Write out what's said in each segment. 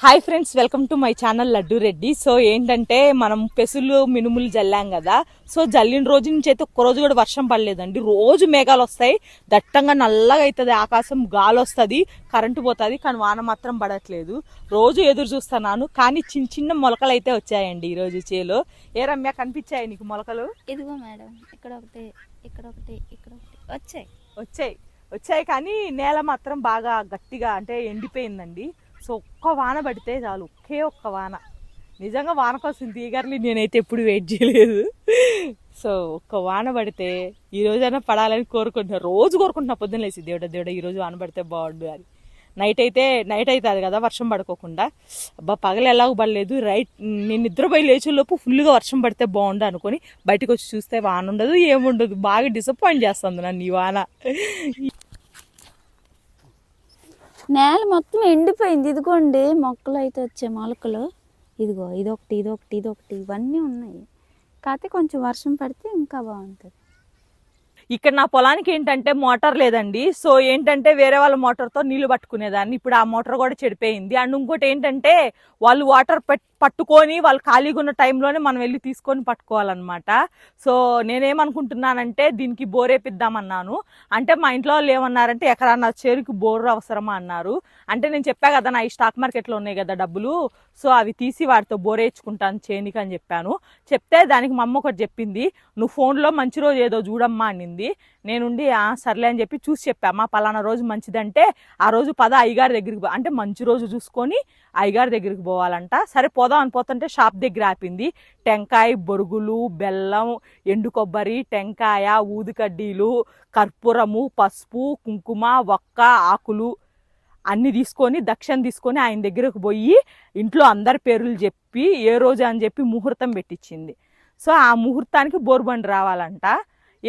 Hi friends welcome to my channel Laddu Reddy so ఏంటంటే మనం పెసులు మినుములు జల్లాం కదా. సో జల్లిన రోజు నుంచి అయితే ఒక్క రోజు కూడా వర్షం పడలేదండి. రోజు మేఘాలు వస్తాయి. దట్టంగా నల్లగా అవుతుంది ఆకాశం గాలి వస్తుంది కరెంటు పోతుంది కానీ వాన మాత్రం పడట్లేదు. రోజు ఎదురు చూస్తున్నాను కానీ చిన్న చిన్న మొలకలు అయితే వచ్చాయండి ఈ రోజు చేలో. ఏ రమ్య కనిపించాయి నీకు మొలకలు? ఇదిగో మేడం ఇక్కడ ఒకటి ఇక్కడ ఒకటి ఇక్కడ ఒకటి. వచ్చాయి. వచ్చాయి. వచ్చాయి కానీ నేల మాత్రం బాగా గట్టిగా అంటే ఎండిపోయిందండి. సో ఒక్క వాన పడితే చాలు ఒకే ఒక్క వాన. నిజంగా వాన కోసం తీగర్ని నేనైతే ఎప్పుడు వెయిట్ చేయలేదు. సో ఒక్క వాన పడితే ఈ రోజైనా పడాలని కోరుకుంటున్నా. రోజు కోరుకుంటున్నా పొద్దున్న లేచి దేవుడ దేవుడ ఈ రోజు వాన పడితే బాగుండు అని. నైట్ అయితే నైట్ అవుతుంది కదా వర్షం పడుకోకుండా. అబ్బా పగలు ఎలాగో పడలేదు. రైట్ నేను నిద్రపోయి లేచేలోపు ఫుల్గా వర్షం పడితే బాగుండు అనుకొని బయటకు వచ్చి చూస్తే వాన ఉండదు ఏముండదు. బాగా డిసప్పాయింట్ చేస్తుంది నన్ను ఈ వాన. నేల మొత్తం ఎండిపోయింది. ఇదిగోండి మొక్కలు అయితే వచ్చే మొలకలు. ఇదిగో ఇదొకటి ఇదొకటి ఇదొకటి. ఇవన్నీ ఉన్నాయి. కాకపోతే కొంచెం వర్షం పడితే ఇంకా బాగుంటుంది. ఇక్కడ నా పొలానికి ఏంటంటే మోటార్ లేదండి. సో ఏంటంటే వేరే వాళ్ళ మోటార్తో నీళ్ళు పట్టుకునేదాన్ని. ఇప్పుడు ఆ మోటార్ కూడా చెడిపోయింది. అండ్ ఇంకోటి ఏంటంటే వాళ్ళు వాటర్ పట్టుకొని వాళ్ళు ఖాళీగా ఉన్న టైంలోనే మనం వెళ్ళి తీసుకొని పట్టుకోవాలన్నమాట. సో నేనేమనుకుంటున్నానంటే దీనికి బోరేపిద్దామన్నాను అంటే మా ఇంట్లో వాళ్ళు ఏమన్నారంటే ఎక్కడన్నా చేరుకి బోర్ అవసరమా? అన్నారు. అంటే నేను చెప్పా కదా నా ఈ స్టాక్ మార్కెట్లో ఉన్నాయి కదా డబ్బులు. సో అవి తీసి వాటితో బోర్ చేనికి అని చెప్పాను. చెప్తే దానికి మా అమ్మ ఒకటి చెప్పింది నువ్వు ఫోన్లో మంచి రోజు ఏదో చూడమ్మా అనింది. నేనుండి సర్లే అని చెప్పి చూసి చెప్పామా పలానా రోజు మంచిదంటే ఆ రోజు పద అయ్యగారి దగ్గరికి అంటే మంచి రోజు చూసుకొని అయ్యగారి దగ్గరికి పోవాలంట. సరే పోదాం అని పోతుంటే షాప్ దగ్గర ఆపింది. టెంకాయ బొరుగులు బెల్లం ఎండు కొబ్బరి టెంకాయ ఊదికడ్డీలు కర్పూరము పసుపు కుంకుమ ఒక్క ఆకులు అన్నీ తీసుకొని దక్షిణ తీసుకొని ఆయన దగ్గరకు పోయి ఇంట్లో అందరి పేర్లు చెప్పి ఏ రోజు అని చెప్పి ముహూర్తం పెట్టించింది. సో ఆ ముహూర్తానికి బోర్బండి రావాలంట.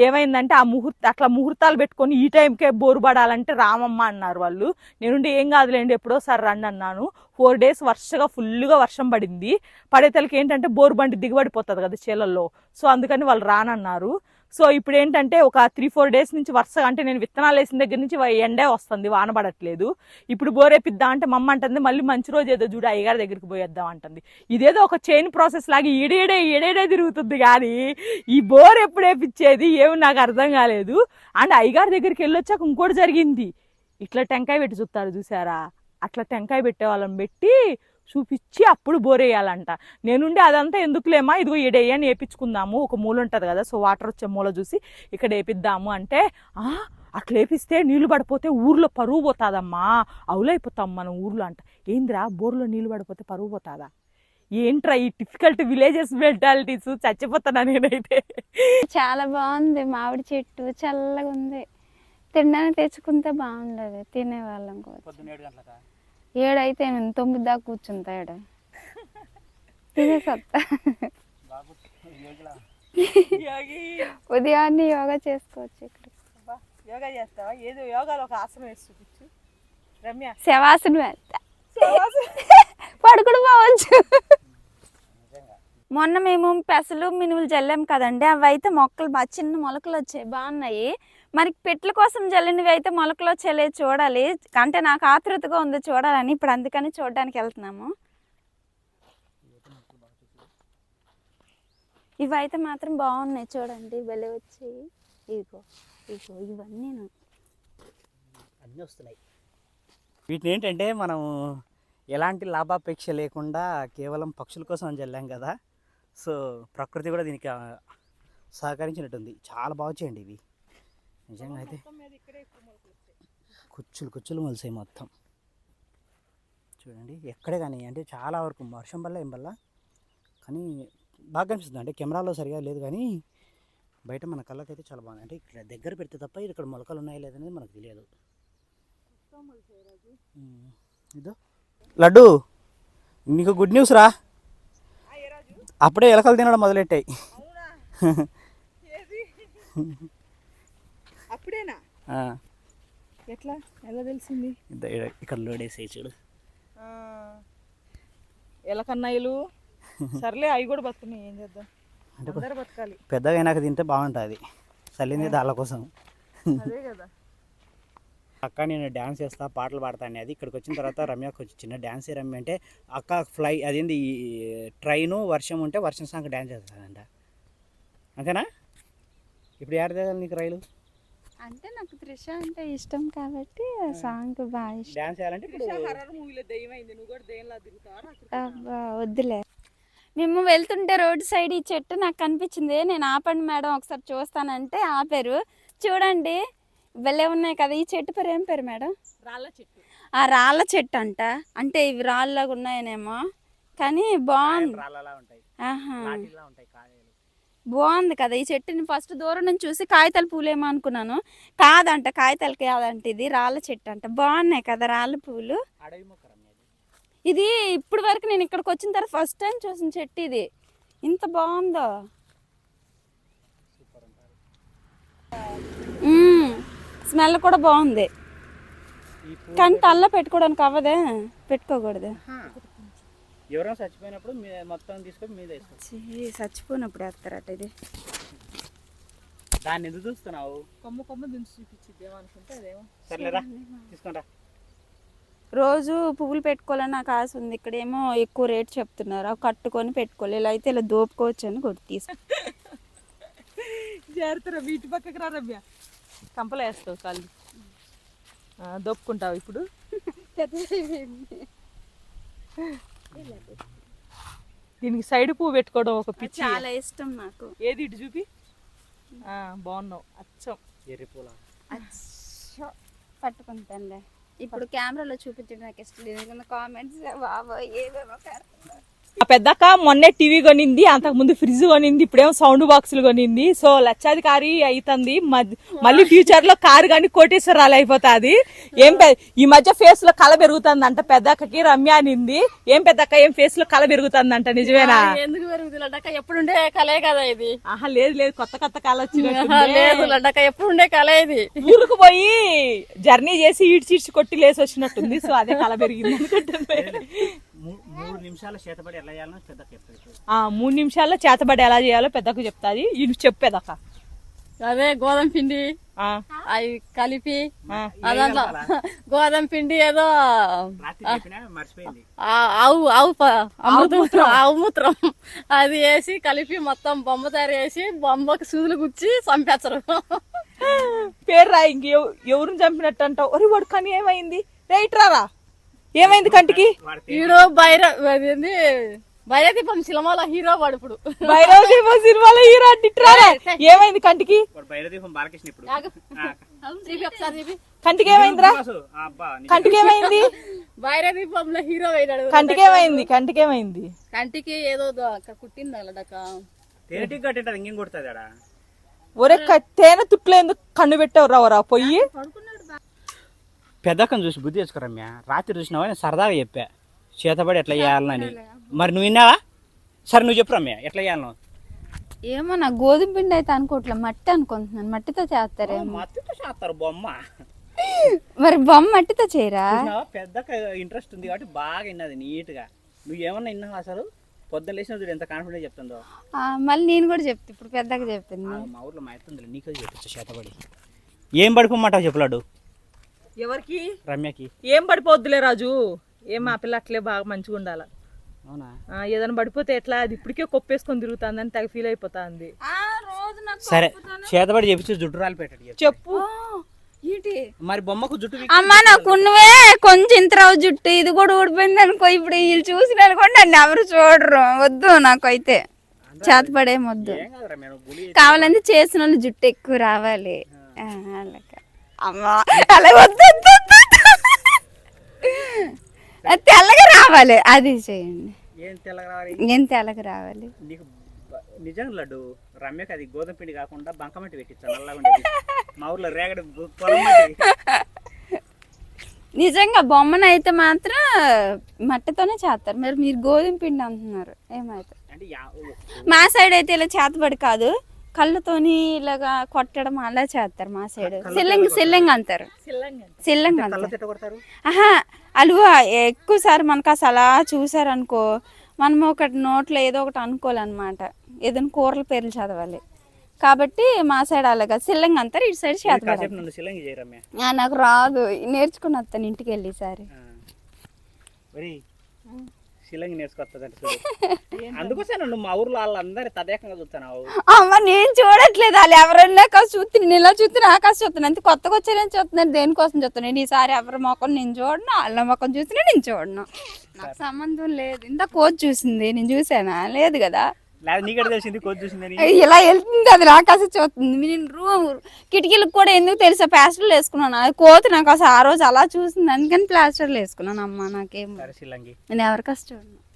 ఏమైందంటే ఆ ముహూర్త అట్లా ముహూర్తాలు పెట్టుకొని ఈ టైంకే బోరు పడాలంటే రామమ్మ అన్నారు వాళ్ళు. నేనుండి ఏం కాదులేండి ఎప్పుడోసారి రండి అన్నాను. ఫోర్ డేస్ వర్షగా ఫుల్గా వర్షం పడింది. పడేతలకి ఏంటంటే బోరు బండి దిగబడిపోతుంది కదా చేలల్లో. సో అందుకని వాళ్ళు రానన్నారు. సో ఇప్పుడు ఏంటంటే ఒక త్రీ ఫోర్ డేస్ నుంచి వరుసగా అంటే నేను విత్తనాలు వేసిన దగ్గర నుంచి ఎండే వస్తుంది వాన పడట్లేదు. ఇప్పుడు బోరేపిద్దా అంటే మమ్మ అంటుంది మళ్ళీ మంచి రోజు ఏదో చూడు అయ్యగారి దగ్గరికి పోయేద్దాం అంటుంది. ఇదేదో ఒక చైన్ ప్రాసెస్ లాగా ఈడేడే ఈడేడే తిరుగుతుంది కానీ ఈ బోర్ ఎప్పుడు వేపించేది ఏమి నాకు అర్థం కాలేదు. అండ్ అయ్యగారి దగ్గరికి వెళ్ళొచ్చాక ఇంకోటి జరిగింది. ఇట్లా టెంకాయ పెట్టి చూస్తారు చూసారా? అట్లా టెంకాయ పెట్టే వాళ్ళని పెట్టి చూపించి అప్పుడు బోర్ వేయాలంట నేనుండి అదంతా ఎందుకులేమా ఇదిగో ఈడేయని వేపించుకుందాము ఒక మూల ఉంటుంది కదా సో వాటర్ వచ్చే మూల చూసి ఇక్కడ వేపిద్దాము అంటే "ఆ, అట్లా వేపిస్తే నీళ్ళు పడిపోతే ఊర్లో పరువు పోతాదమ్మా. అవులైపోతాం మనం ఊర్లో అంట. ఏందిరా? బోర్లో నీళ్ళు పడిపోతే పరువు పోతాదా? ఏంట్రా ఈ డిఫికల్ట్ విలేజెస్ మెంటాలిటీస్ చచ్చిపోతానా నేనైతే. చాలా బాగుంది మామిడి చెట్టు చల్లగా ఉంది తినడానికి తెచ్చుకుంటే బాగుండదు తినేవాళ్ళం కూడా ఏడైతే నేను తొమ్మిది దాకా కూర్చుంటా ఏడ? తినేసత్తా బాగు యోగిలా ఉదయాన్నే యోగా చేసుకోవచ్చు ఇక్కడ. అబ్బా, యోగా చేస్తావా? ఏదో యోగాలో ఒక ఆసనం వేసి చూపించు. రమ్య. శవాసనం వేస్తా. పడుకుని పోవచ్చు. మొన్న మేము పెసలు మినుములు జల్లాం కదండి. అవి అయితే మొక్కలు బాగా చిన్న మొలకలు వచ్చాయి బాగున్నాయి. మరి పెట్ల కోసం జల్లినవి అయితే మొలకలు వచ్చేలే చూడాలి. అంటే నాకు ఆతృతగా ఉంది చూడాలని. ఇప్పుడు అందుకని చూడడానికి వెళ్తున్నాము. ఇవి అయితే మాత్రం బాగున్నాయి చూడండి. వెళ్ళి వచ్చి ఇగో ఇగో ఇవన్నీ అన్నీ వస్తున్నాయి. వీటిని ఏంటంటే మనం ఎలాంటి లాభాపేక్ష లేకుండా కేవలం పక్షుల కోసం చల్లాం కదా. సో ప్రకృతి కూడా దీనికి సహకరించినట్టుంది. చాలా బాగా వచ్చాయండి ఇవి. నిజంగా అయితే కుచ్చులు కుచ్చులు మొలిసాయి మొత్తం. చూడండి ఎక్కడే కానీ అంటే చాలా వరకు వర్షం వల్ల ఏం వల్ల? కానీ బాగా కనిపిస్తుంది. అంటే కెమెరాలో సరిగా లేదు కానీ బయట మన కళ్ళకైతే చాలా బాగుంది అంటే ఇక్కడ దగ్గర పెడితే తప్ప ఇక్కడ మొలకలు ఉన్నాయా లేదనేది మనకు తెలియదు. ఇదో. లడ్డు నీకు గుడ్ న్యూస్ రా. అప్పుడే ఎలకలు తినడం మొదలెట్టాయి. అప్పుడేనా? ఎట్లా? ఎలా తెలిసింది? ఇక్కడ లోడ్ వేసేయి చూడు. ఎలకన్నాయిలు సర్లే అవి కూడా బతున్నాయి ఏం చేద్దాం? అంటే బతకాలి. పెద్దగా అయినాక తింటే బాగుంటుంది. చల్లింది దాళ్ళ కోసం అదే కదా. అక్క నేను డ్యాన్స్ చేస్తా పాటలు పాడతా అనేది ఇక్కడికి వచ్చిన తర్వాత రమ్య కొంచెం చిన్న డ్యాన్స్ రమ్య అంటే అక్క ఫ్లై అదేంది ట్రైను వర్షం ఉంటే వర్షం సాంగ్ డ్యాన్స్ చేస్తానంట అంతేనా? ఇప్పుడు ఏడాది నీకు రైలు? అంటే నాకు త్రిష అంటే ఇష్టం కాబట్టి ఆ సాంగ్ బాగా ఇష్టం. డ్యాన్స్ చేయాలంటే ఇప్పుడు మూవీలో దయ్యమైంది నువ్వు కూడా దయ్యంలా తిరుగుతావా అబ్బా, వద్దులే. మేము వెళ్తుంటే రోడ్ సైడ్ ఈ చెట్టు నాకు కనిపించింది. నేను ఆపండి మేడం ఒకసారి చూస్తానంటే ఆపారు. చూడండి. భలే ఉన్నాయి కదా ఈ చెట్టు పేరు ఏం పేరు మేడం? రాళ్ళ చెట్టు. ఆ రాళ్ళ చెట్టు అంట. అంటే ఇవి రాళ్ళలాగా ఉన్నాయనేమో. కానీ బాగుంది. ఆహా. బాగుంది కదా ఈ చెట్టుని ఫస్ట్ దూరం నుంచి చూసి కాగితాల పూలేమో అనుకున్నాను. కాదంట కాగితాలు కాదంట ఇది రాళ్ళ చెట్టు అంట. బాగున్నాయి కదా రాళ్ళ పూలు. ఇది. ఇప్పుడు వరకు నేను ఇక్కడికి వచ్చిన తర్వాత ఫస్ట్ టైం చూసిన చెట్టు ఇది. ఇంత బాగుందో. స్మెల్ కూడా బాగుంది. కానీ తల్ల పెట్టుకోవడానికి అవ్వదే పెట్టుకోకూడదు. ఎవరైనా చచ్చిపోయినప్పుడు మొత్తం తీసుకొని మీద చచ్చిపోయినప్పుడు వేస్తారట ఇది. దాన్ని ఎందుకు చూస్తున్నావు? కొమ్మ కొమ్మ దించి చూపించిద్దేమో అనుకుంటే అదేమో. సర్లేరా తీసుకుంటా రోజు పువ్వులు పెట్టుకోవాలని నాకు ఆశ ఉంది. ఇక్కడ ఏమో ఎక్కువ రేట్ చెప్తున్నారు. అవి కట్టుకొని పెట్టుకోవాలి. ఇలా అయితే ఇలా దోపుకోవచ్చు అని కొట్టి తీసుకు జాగ్రత్త వీటి పక్కకి రా రమ్య. కంపలు వేస్తావు కాళ్ళు. ఆ, దొప్పుకుంటావు ఇప్పుడు. దీనికి సైడ్ పువ్వు పెట్టుకోవడం ఒక పిచ్చి. చాలా ఇష్టం నాకు. ఏది ఇటు చూపి? ఆ, బాగున్నావు. అచ్చం. ఎర్రి పూల పట్టుకుంటానులే. ఇప్పుడు కెమెరాలో చూపించడం నాకు ఇష్టం లేదు. ఎందుకంటే కామెంట్స్ బాబా ఏవేమో పెడుతున్నారు. ఆ పెద్దక్క మొన్నే టీవీ కొనింది అంతకు ముందు ఫ్రిడ్జ్ కొనింది ఇప్పుడేమో సౌండ్ బాక్సులు కొనింది. సో లక్షాధికారి అవుతుంది మళ్ళీ ఫ్యూచర్లో కారు కానీ కోటేశ్వరాలు అయిపోతాది. ఏం ఈ మధ్య ఫేస్లో కళ పెరుగుతుంది అంట పెద్దక్కకి రమ్య అనింది. ఏం పెద్దక్క ఏం ఫేస్లో కళ పెరుగుతుంది అంట నిజమేనా ఎందుకు పెరుగుతుంది ఎప్పుడుండే కలే కదా ఇది. ఆహా లేదు లేదు కొత్త కొత్త కళ లడ్డక్క ఎప్పుడుండే కలే ఇది. ఊరుకు పోయి జర్నీ చేసి ఈడ్చి ఈడ్చి కొట్టి లేసి వచ్చినట్టుంది. సో అదే కళ పెరిగింది అనుకుంటుంది చేతబడి ఎలా ఆ మూడు నిమిషాల్లో చేతబడి ఎలా చేయాలో పెద్దకు చెప్తాది. ఇది చెప్పేదక్క అదే గోధుమ పిండి ఆ, అవి కలిపి దాంట్లో గోధుమ పిండి ఏదో ఆవు ఆవు ప- అమృతం ఆవు మూత్రం అది వేసి కలిపి మొత్తం బొమ్మ తయారు చేసి బొమ్మకి సూదులు గుచ్చి చంపేస్తారు. పేరు రా ఇంక ఎవ- ఎవరిని చంపినట్టు అంటావు? ఒరి వాడు కానీ ఏమైంది? రైట్ రారా? ఏమైంది కంటికి? వాడి హీరో బైర అదేంది? బైరదీపం సినిమాలో హీరో వాడు ఇప్పుడు. భైరవ దీప సినిమాలో హీరో అంటిట్రారా ఏమైంది కంటికి? బాలకృష్ణ ఇప్పుడు. కంటికి ఏమైందిరా? కంటికి ఏమైంది? బైరదీపంలో హీరో అయినాడు. కంటికి ఏమైంది? కంటికి ఏమైంది? కంటికి ఏదో కుట్టింది కట్టింటారు ఇంకేం కొడుతుంది ఒరే క- తేనె తుట్లో ఎందుకు కన్ను పెట్టావు రావరా పొయ్యి? పెద్దక్కని చూసి బుద్ధి తెచ్చుకో రమ్య. రాత్రి చూసినావా? నేను సరదాగా చెప్పా. చేతబడి ఎట్లా చేయాలని. మరి నువ్వు విన్నావా? సరే నువ్వు చెప్పు రమ్య. ఎట్లా చేయాలను. ఏమో నా గోధుమ పిండి అయితే అనుకోవట్లే. మట్టి అనుకుంటున్నాను. మట్టితో చేస్తారేమో. మత్తుతో చేస్తారు బొమ్మ. మరి బొమ్మ మట్టితో చేయరా? పెద్దక్క ఇంట్రెస్ట్ ఉంది కాబట్టి బాగా విన్నది నీట్గా. నువ్వు ఏమన్నా విన్నావా అసలు? పొద్దున్న లేచిన చూడు ఎంత కాన్ఫిడెంట్ చెప్తుందో. ఆ, మళ్ళీ నేను కూడా చెప్తా. ఇప్పుడు పెద్దగా చెప్పింది. ఆ, మా ఊర్లో మా ఎత్తుంది నీకు చెప్పచ్చు చేతబడి. ఏం పడిపోమంటావు చెప్పులాడు. ఎవరికి? రమ్యకి. ఏం పడిపోద్దులే రాజు? ఏం మా పిల్ల అట్లే బాగా మంచిగా ఉండాల? అవునా? ఆ, ఏదైనా పడిపోతే ఎట్లా? అది ఇప్పటికే కొప్పేసుకొని తిరుగుతుందని తెగ ఫీల్ అయిపోతుంది. సరే చేతబడి చెప్పి జుట్టు రాలి పెట్టాడు చెప్పు. మరి బొమ్మకు జుట్టు వీక్ అమ్మా నాకు ఉన్నవే కొంచెం ఇంతరావు జుట్టు. ఇది కూడా ఊడిపోయింది అనుకో ఇప్పుడు వీళ్ళు చూసిన అనుకోండి నన్ను ఎవరు చూడరు. వద్దు నాకైతే. చేతపడేం వద్దు. ఏం కాదు రమ్య నువ్వు గులి కావాలంటే చేసిన వాళ్ళు జుట్టు ఎక్కువ రావాలి. ఆ, అలాగా అమ్మా అలా వద్దు తెల్లగా రావాలి. అది చేయండి. ఏం తెల్లగా రావాలి? ఏం తెల్లగా రావాలి? నీకు నిజంగా లడ్డు రమ్యకి అది గోధుమ పిండి కాకుండా బంకమట్టి పెట్టించాను నల్లగా ఉండేది. మా ఊర్లో రేగడి నిజంగా బొమ్మను అయితే మాత్రం మట్టితోనే చేస్తారు. మరి మీరు గోధుమ పిండి అంటున్నారు. ఏమైతే? మా సైడ్ అయితే ఇలా చేతబడి కాదు. కళ్ళతోని ఇలాగా కొట్టడం అలా చేస్తారు మా సైడ్ సిల్లింగ్ సిల్లింగ్ అంటారు. సిల్లింగ్ అంటారు ఆహా అలువా ఎక్కువ సార్ మనకు అసలు అలా చూసారనుకో మనం ఒకటి నోట్లో ఏదో ఒకటి అనుకోవాలన్నమాట. ఏదైనా కూరల పేర్లు చదవాలి. కాబట్టి మా సైడ్ అలాగా సిల్లంగా అంతా ఇటు సైడ్ చేత నాకు రాదు. నేర్చుకుని వస్తాను ఇంటికి వెళ్ళి మరి శిలంగి నేర్చుకొస్తుందంట చూడు. అందుకోసం నన్ను మా ఊర్లో వాళ్ళందరూ తదేకంగా చూస్తున్నావు అమ్మ నేను చూడట్లేదు. వాళ్ళు ఎవరన్నా కాదు చూస్తే నేను ఇలా చూస్తే నా కాదు చూస్తున్నాను అంతే కొత్తగా వచ్చారని చూస్తున్నాను దేనికోసం చూస్తున్నాను నేను ఈసారి ఎవరి మొక్కలు నేను చూడను వాళ్ళ మొక్కలు చూసినా నేను చూడను. నాకు సంబంధం లేదు. ఇంత కోచ్ చూసింది. నేను చూసానా? లేదు కదా? లేదా నీకడ తెలిసింది? కోచ్ చూసిందని? ఇలా వెళ్తుంది అది అసలు చూస్తుంది నేను రూమ్ కిటికీలకు కూడా ఎందుకు తెలుసా? ప్లాస్టర్లు వేసుకున్నాను. అది కోతి నాకు అసలు ఆ రోజు అలా చూసింది. అందుకని ప్లాస్టర్లు వేసుకున్నాను. అమ్మ నాకేం నేను ఎవరికి చూడను